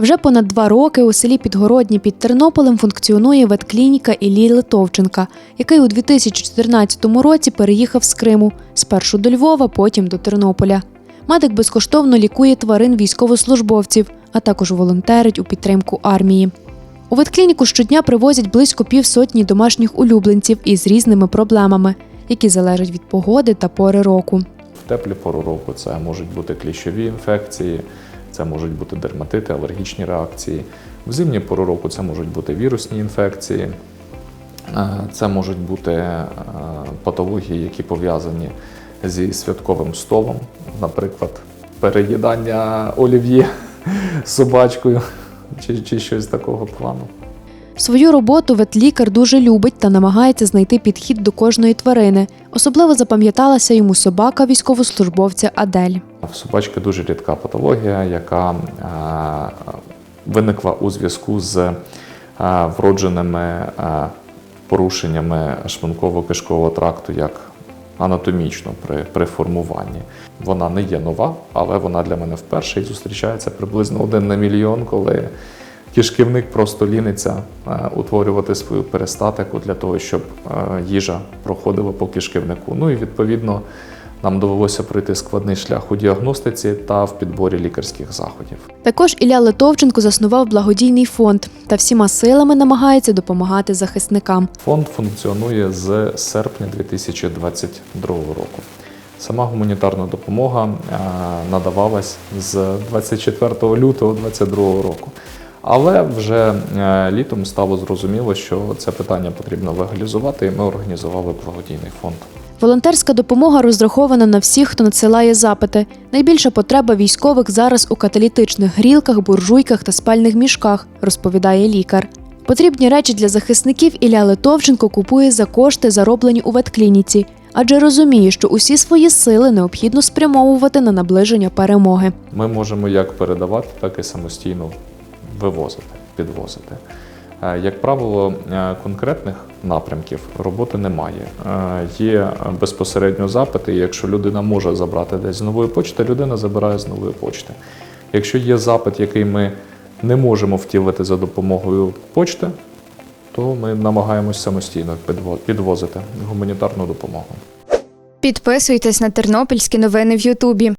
Вже понад два роки у селі Підгородні під Тернополем функціонує ветклініка Іллі Литовченка, який у 2014 році переїхав з Криму спершу до Львова, потім до Тернополя. Медик безкоштовно лікує тварин військовослужбовців, а також волонтерить у підтримку армії. У ветклініку щодня привозять близько півсотні домашніх улюбленців із різними проблемами, які залежать від погоди та пори року. Теплі пору року це можуть бути кліщові інфекції, це можуть бути дерматити, алергічні реакції. В зимні пору року це можуть бути вірусні інфекції, Е, це можуть бути е, патології, які пов'язані зі святковим столом, наприклад, переїдання олів'є собачкою чи, чи щось такого плану. Свою роботу ветлікар дуже любить та намагається знайти підхід до кожної тварини. Особливо запам'яталася йому собака військовослужбовця Адель. В собачки дуже рідка патологія, яка е, виникла у зв'язку з е, вродженими е, порушеннями шлунково-кишкового тракту як анатомічно при, при формуванні. Вона не є нова, але вона для мене вперше і зустрічається приблизно один на мільйон, коли кишківник просто ліниться е, утворювати свою перистатику для того, щоб е, їжа проходила по кишківнику. Ну і відповідно нам довелося пройти складний шлях у діагностиці та в підборі лікарських заходів. Також Ілля Литовченко заснував благодійний фонд та всіма силами намагається допомагати захисникам. Фонд функціонує з серпня 2022 року. Сама гуманітарна допомога е, надавалась з 24 лютого 2022 року. Але вже е, літом стало зрозуміло, що це питання потрібно легалізувати, і ми організували благодійний фонд. Волонтерська допомога розрахована на всіх, хто надсилає запити. Найбільша потреба військових зараз у каталітичних грілках, буржуйках та спальних мішках, розповідає лікар. Потрібні речі для захисників Ілля Литовченко купує за кошти, зароблені у ветклініці, адже розуміє, що усі свої сили необхідно спрямовувати на наближення перемоги. Ми можемо як передавати, так і самостійно вивозити, підвозити. Е, Як правило, е, конкретних напрямків роботи немає. Е, Є безпосередньо запити. Якщо людина може забрати десь з нової почти, людина забирає з нової почти. Якщо є запит, який ми не можемо втілити за допомогою почти, то ми намагаємось самостійно підво- підвозити гуманітарну допомогу. Підписуйтесь на тернопільські новини в Ютубі.